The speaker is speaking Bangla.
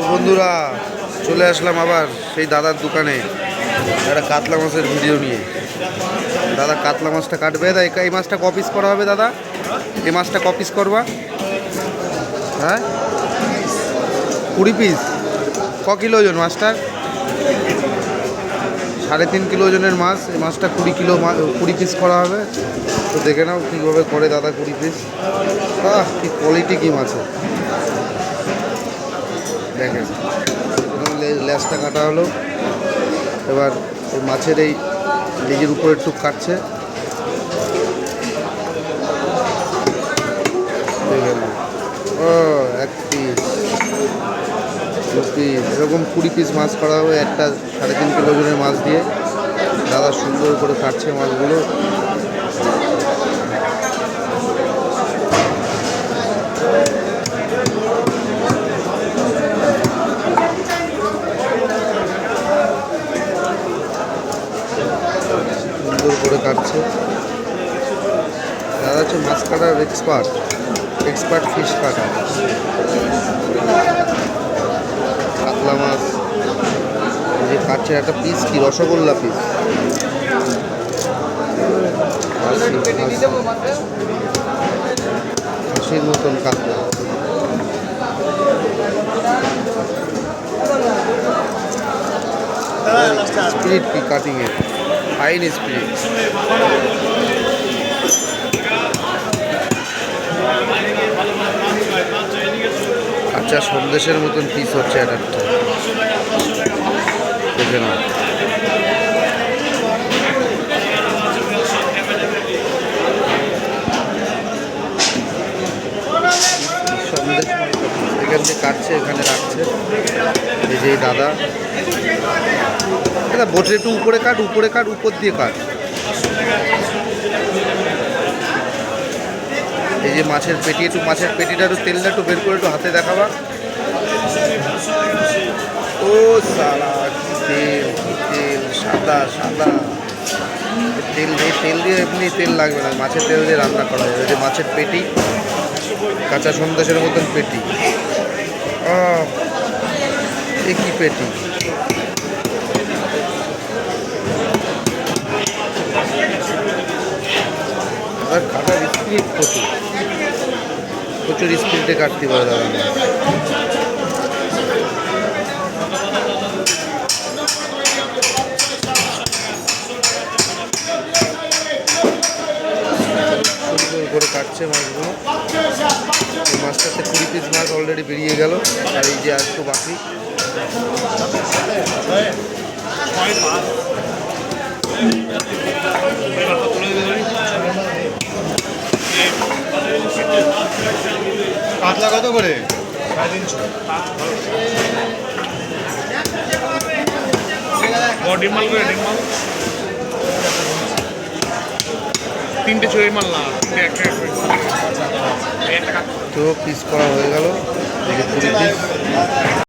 তো বন্ধুরা, চলে আসলাম আবার সেই দাদার দোকানে। একটা কাতলা মাছের ভিডিও নিয়ে। দাদা কাতলা মাছটা কাটবে। দাদা, এই- মাছটা কপিস করা হবে দাদা? এই মাছটা কপিস করবা? হ্যাঁ? কুড়ি পিস ক কিলো ওজন মাছটার? সাড়ে তিন কিলো ওজনের মাছ। এই মাছটা কুড়ি কিলো কুড়ি পিস করা হবে। তো দেখে নাও কীভাবে করে দাদা কুড়ি পিস কি কোয়ালিটি কি মাছের। দেখেন। এখানে লে- লেজটা কাটা হলো। এবার এই মাছের এই লেজের উপরে একটু কাটছে। ও, এক পিস এরকম কুড়ি পিস মাছ করা হবে। একটা সাড়ে তিন কিলো ওজনের মাছ দিয়ে। দাদা সুন্দর করে কাটছে মাছগুলো। সুন্দর করে কাটছে। দাদা হচ্ছে মাছ কাটার এক্সপার্ট এক্সপার্ট ফিশ কাটা কাতলা মাছ যে কাটছে একটা পিস কি? রসগোল্লা পিস হাসির মতন কাতলা। স্পিরিট কি কাটিং এর? ফাইন স্পিড আচ্ছা সন্দেশের মতন পিস হচ্ছে এক একটা এখান থেকে কাটছে, এখানে রাখছে। এই যে দাদা। দাদা, বোটের একটু উপরে কাট উপরে কাট, উপর দিয়ে কাট। এই যে মাছের পেটি, একটু মাছের পেটিটা একটু তেলটা একটু বের করে একটু হাতে দেখাবা। ও কি তেল তেল, সাদা সাদা। তেল দিয়ে তেল দিয়ে এমনি তেল লাগবে না। মাছের তেল দিয়ে রান্না করা যাবে। যে মাছের পেটি, কাঁচা সন্দেশের মতন পেটি। আহ, এ কি পেটি? আর কাটার স্পিড প্রচুর। প্রচুর স্পিডে কাটতে পারে দাদা। করে কাটছে মাছগুলো। এই মাছটাতে কুড়ি পিস মাছ অলরেডি বেরিয়ে গেল, আর এই যে একটু বাকি। কাতলা কত করে? সাড়ে করে, ডিম তিনটে ছড়ি মারলাম তো পিস করা হয়ে গেল।